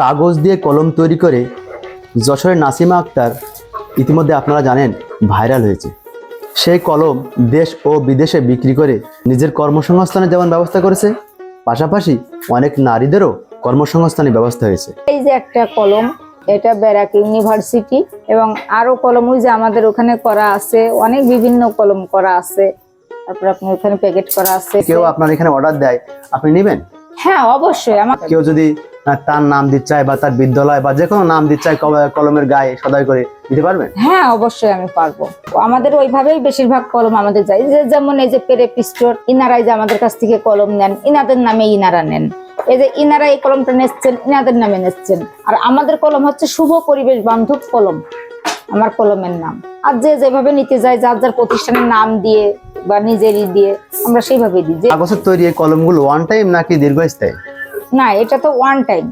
কাগজ দিয়ে কলম তৈরি করে যশোরের নাসিমা আক্তার ইতিমধ্যে আপনারা জানেন ভাইরাল হয়েছে। সেই কলম দেশ ও বিদেশে বিক্রি করে নিজের কর্মসংস্থানের যেমন ব্যবস্থা করেছে পাশাপাশি অনেক নারীদেরও কর্মসংস্থানের ব্যবস্থা হয়েছে। এই যে একটা কলম এটা ব্যারাক ইউনিভার্সিটি এবং আরও কলম ওই যে আমাদের ওখানে করা আছে অনেক বিভিন্ন কলম করা আছে। তারপর আপনি ওখানে প্যাকেট করা আছে। কেউ আপনার এখানে অর্ডার দেয় আপনি নেবেন? হ্যাঁ অবশ্যই আমার কেউ যদি তার নাম দিতে চায় বা তার বিদ্যালয় বা যে কোনো নাম দিতে চায় কল- কলমের গায়ে সদাই করে দিতে পারবেন হ্যাঁ অবশ্যই আমি পারব। আমাদের ওইভাবেই বেশিরভাগ কলম আমাদের যায়। যে যেমন এই যে পেরে পিস্টোর ইনারাই যে আমাদের কাছ থেকে কলম নেন ইনাদের নামে ইনারা নেন। এই যে ইনারা এই কলমটা নিচ্ছেন ইনাদের নামে নিচ্ছেন। আর আমাদের কলম হচ্ছে শুভ পরিবেশ বান্ধব কলম আমার কলমের নাম। আর যে যেভাবে নিতে যায় যার যার প্রতিষ্ঠানের নাম দিয়ে বা নিজেরই দিয়ে আমরা সেইভাবে দিই। যে কাগজের তৈরি এই কলমগুলো ওয়ান টাইম নাকি দীর্ঘস্থায়ী? না এটা তো ওয়ান টাইম